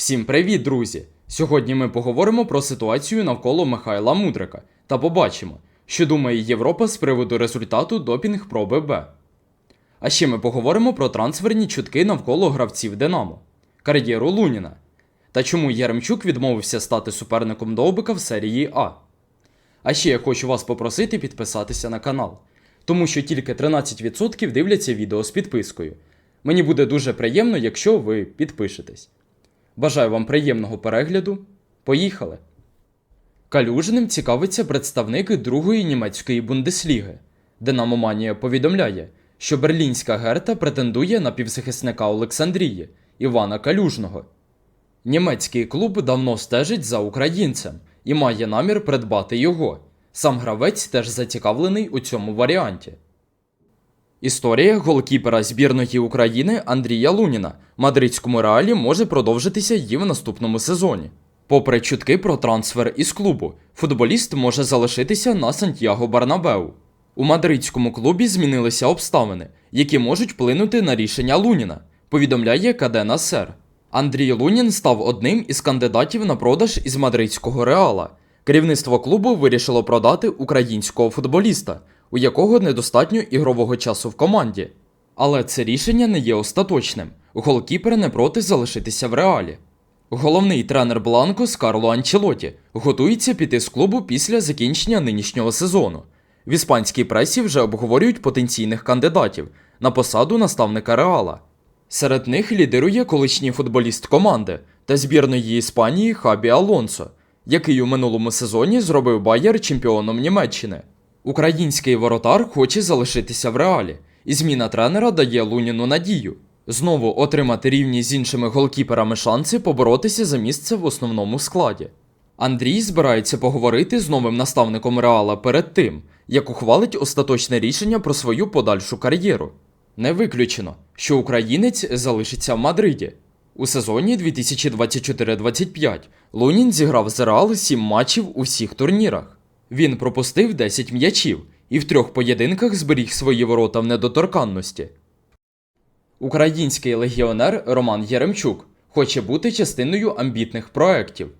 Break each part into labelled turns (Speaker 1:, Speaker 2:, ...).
Speaker 1: Всім привіт, друзі! Сьогодні ми поговоримо про ситуацію навколо Михайла Мудрика та побачимо, що думає Європа з приводу результату допінг проби Б. А ще ми поговоримо про трансферні чутки навколо гравців Динамо, кар'єру Луніна та чому Яремчук відмовився стати суперником Довбика в серії А. А ще я хочу вас попросити підписатися на канал, тому що тільки 13% дивляться відео з підпискою. Мені буде дуже приємно, якщо ви підпишетесь. Бажаю вам приємного перегляду. Поїхали! Калюжним цікавиться представник другої німецької бундесліги. Динамоманія повідомляє, що берлінська герта претендує на півзахисника Олександрії Івана Калюжного. Німецький клуб давно стежить за українцем і має намір придбати його. Сам гравець теж зацікавлений у цьому варіанті. Історія голкіпера збірної України Андрія Луніна мадридському реалі може продовжитися і в наступному сезоні. Попри чутки про трансфер із клубу, футболіст може залишитися на Сантьяго Барнабеу. У мадридському клубі змінилися обставини, які можуть вплинути на рішення Луніна, повідомляє Кадена Сер. Андрій Лунін став одним із кандидатів на продаж із мадридського реала. Керівництво клубу вирішило продати українського футболіста, у якого недостатньо ігрового часу в команді. Але це рішення не є остаточним. Голкіпер не проти залишитися в реалі. Головний тренер Бланко Скарло Анчелоті готується піти з клубу після закінчення нинішнього сезону. В іспанській пресі вже обговорюють потенційних кандидатів на посаду наставника Реала. Серед них лідирує колишній футболіст команди та збірної Іспанії Хабі Алонсо, який у минулому сезоні зробив Байер чемпіоном Німеччини. Український воротар хоче залишитися в реалі, і зміна тренера дає Луніну надію знову отримати рівні з іншими голкіперами шанси поборотися за місце в основному складі. Андрій збирається поговорити з новим наставником Реала перед тим, як ухвалить остаточне рішення про свою подальшу кар'єру. Не виключено, що українець залишиться в Мадриді. У сезоні 2024-25 Лунін зіграв за Реал 7 матчів у всіх турнірах. Він пропустив 10 м'ячів і в трьох поєдинках зберіг свої ворота в недоторканності. Український легіонер Роман Єремчук хоче бути частиною амбітних проєктів.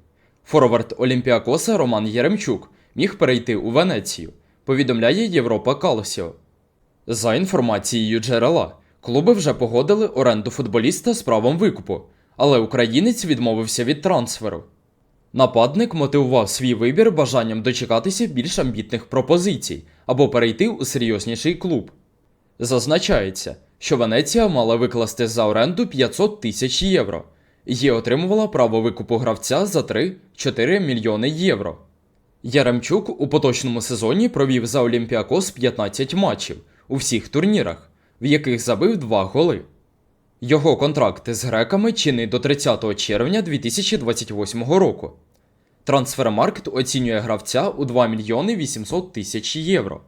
Speaker 1: Форвард Олімпіакоса Роман Єремчук міг перейти у Венецію, повідомляє Європа Калосіо. За інформацією джерела, клуби вже погодили оренду футболіста з правом викупу, але українець відмовився від трансферу. Нападник мотивував свій вибір бажанням дочекатися більш амбітних пропозицій або перейти у серйозніший клуб. Зазначається, що Венеція мала викласти за оренду 500 тисяч євро і отримувала право викупу гравця за 3-4 мільйони євро. Яремчук у поточному сезоні провів за Олімпіакос 15 матчів у всіх турнірах, в яких забив 2 голи. Його контракт з греками чинний до 30 червня 2028 року. Трансфермаркт оцінює гравця у 2 мільйони 800 тисяч євро.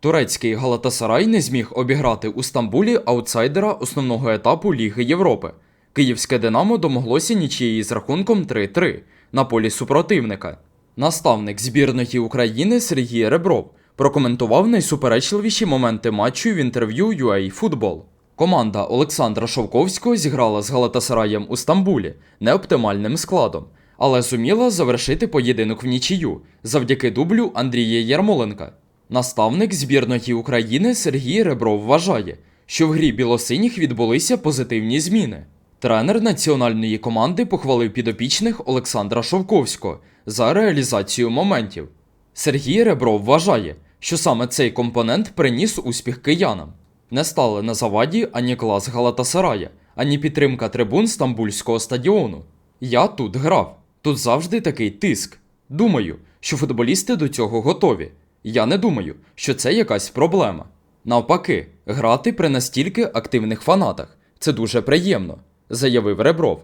Speaker 1: Турецький Галатасарай не зміг обіграти у Стамбулі аутсайдера основного етапу Ліги Європи. Київське Динамо домоглося нічиєї з рахунком 3-3 на полі супротивника. Наставник збірної України Сергій Ребров прокоментував найсуперечливіші моменти матчу в інтерв'ю UA Football. Команда Олександра Шовковського зіграла з Галатасараєм у Стамбулі неоптимальним складом, але зуміла завершити поєдинок в нічию завдяки дублю Андрія Ярмоленка. Наставник збірної України Сергій Ребров вважає, що в грі білосиніх відбулися позитивні зміни. Тренер національної команди похвалив підопічних Олександра Шовковського за реалізацію моментів. Сергій Ребров вважає, що саме цей компонент приніс успіх киянам. Не стали на заваді ані клас Галатасарая, ані підтримка трибун Стамбульського стадіону. Я тут грав, тут завжди такий тиск. Думаю, що футболісти до цього готові. Я не думаю, що це якась проблема. Навпаки, грати при настільки активних фанатах це дуже приємно, заявив Ребров.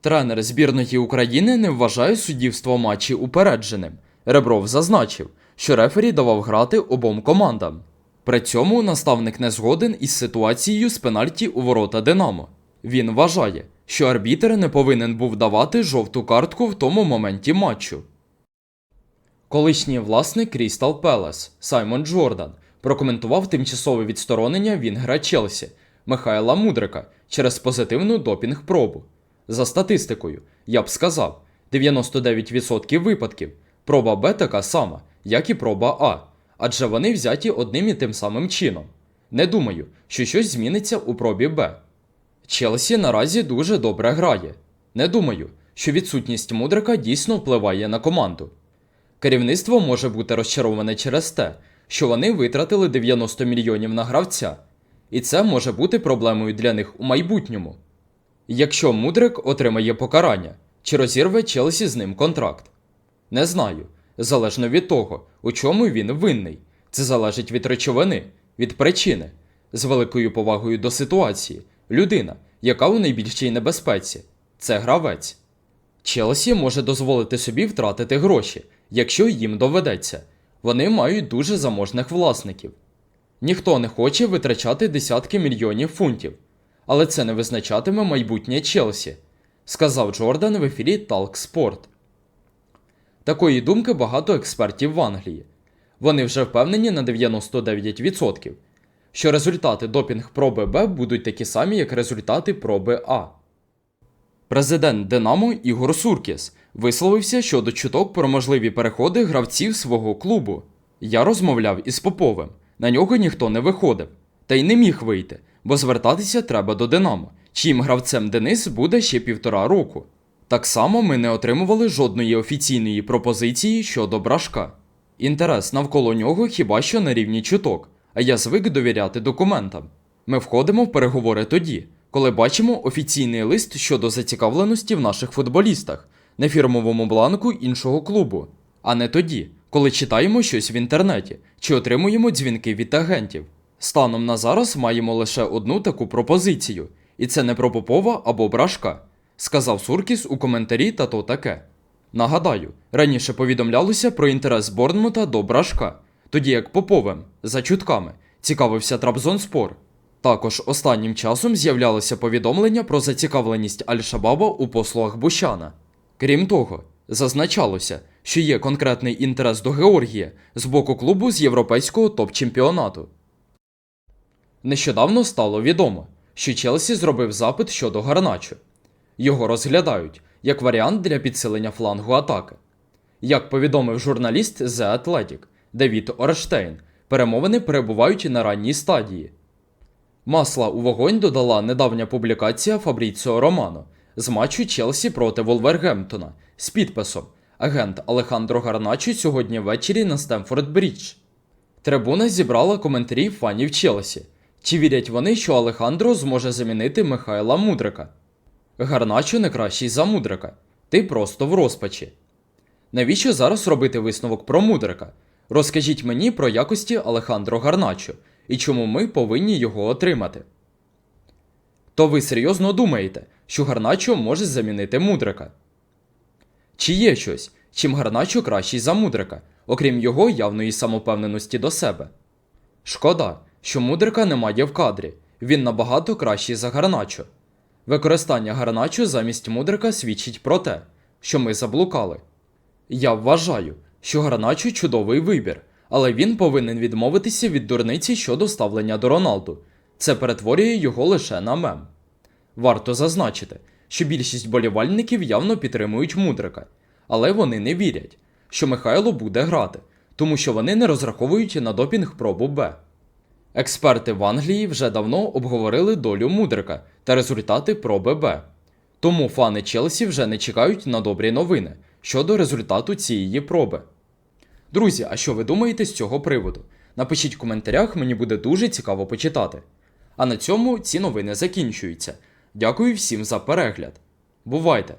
Speaker 1: Тренер збірної України не вважає суддівство матчі упередженим. Ребров зазначив, що рефері давав грати обом командам. При цьому наставник не згоден із ситуацією з пенальті у ворота Динамо. Він вважає, що арбітер не повинен був давати жовту картку в тому моменті матчу. Колишній власник Крістал Пелес Саймон Джордан прокоментував тимчасове відсторонення Вінгра Челсі Михайла Мудрика через позитивну допінг-пробу. За статистикою, я б сказав, 99% випадків проба Б така сама, як і проба А, адже вони взяті одним і тим самим чином. Не думаю, що щось зміниться у пробі Б. Челсі наразі дуже добре грає. Не думаю, що відсутність мудрика дійсно впливає на команду. Керівництво може бути розчароване через те, що вони витратили 90 мільйонів на гравця, і це може бути проблемою для них у майбутньому. Якщо Мудрик отримає покарання, чи розірве Челсі з ним контракт? Не знаю. Залежно від того, у чому він винний. Це залежить від речовини, від причини. З великою повагою до ситуації, людина, яка у найбільшій небезпеці, це гравець. Челсі може дозволити собі втратити гроші, якщо їм доведеться. Вони мають дуже заможних власників. Ніхто не хоче витрачати десятки мільйонів фунтів, але це не визначатиме майбутнє Челсі, сказав Джордан в ефірі Talk Sport. Такої думки багато експертів в Англії. Вони вже впевнені на 99%, що результати допінг проби Б будуть такі самі, як результати проби А. Президент Динамо Ігор Суркіс висловився щодо чуток про можливі переходи гравців свого клубу. Я розмовляв із Поповим, на нього ніхто не виходив, та й не міг вийти, бо звертатися треба до Динамо, чиїм гравцем Денис буде ще півтора року. Так само ми не отримували жодної офіційної пропозиції щодо брашка. Інтерес навколо нього хіба що на рівні чуток, а я звик довіряти документам. Ми входимо в переговори тоді, коли бачимо офіційний лист щодо зацікавленості в наших футболістах на фірмовому бланку іншого клубу, а не тоді, коли читаємо щось в інтернеті чи отримуємо дзвінки від агентів. Станом на зараз маємо лише одну таку пропозицію, і це не про Попова або Брашка, сказав Суркіс у коментарі та то таке. Нагадаю, раніше повідомлялося про інтерес Борнмута до Брашка, тоді як Поповим, за чутками, цікавився Трабзонспор. Також останнім часом з'являлися повідомлення про зацікавленість Аль-Шабаба у послугах Бущана. Крім того, зазначалося, що є конкретний інтерес до Георгія з боку клубу з європейського топ-чемпіонату. Нещодавно стало відомо, що Челсі зробив запит щодо Гарначо. Його розглядають як варіант для підсилення флангу атаки. Як повідомив журналіст The Athletic Девід Орштейн, перемовини перебувають на ранній стадії. Масла у вогонь додала недавня публікація Фабріціо Романо з матчу Челсі проти Волвергемптона з підписом Агент Алехандро Гарначо сьогодні ввечері на Стемфорд Брідж. Трибуна зібрала коментарі фанів Челсі. Чи вірять вони, що Алехандро зможе замінити Михайла Мудрика? Гарначо не кращий за Мудрика. Ти просто в розпачі. Навіщо зараз робити висновок про Мудрика? Розкажіть мені про якості Алехандро Гарначо і чому ми повинні його отримати. То ви серйозно думаєте, що Гарначо може замінити Мудрика? Чи є щось, чим Гарначо кращий за Мудрика, окрім його явної самопевненості до себе? Шкода, що Мудрика немає в кадрі, він набагато кращий за Гарначо. Використання Гарначо замість Мудрика свідчить про те, що ми заблукали. Я вважаю, що Гарначо чудовий вибір, але він повинен відмовитися від дурниці щодо ставлення до Роналду. Це перетворює його лише на мем. Варто зазначити, що більшість болівальників явно підтримують Мудрика, але вони не вірять, що Михайло буде грати, тому що вони не розраховують на допінг пробу Б. Експерти в Англії вже давно обговорили долю Мудрика та результати про ББ. Тому фани Челсі вже не чекають на добрі новини щодо результату цієї проби. Друзі, а що ви думаєте з цього приводу? Напишіть в коментарях, мені буде дуже цікаво почитати. А на цьому ці новини закінчуються. Дякую всім за перегляд. Бувайте!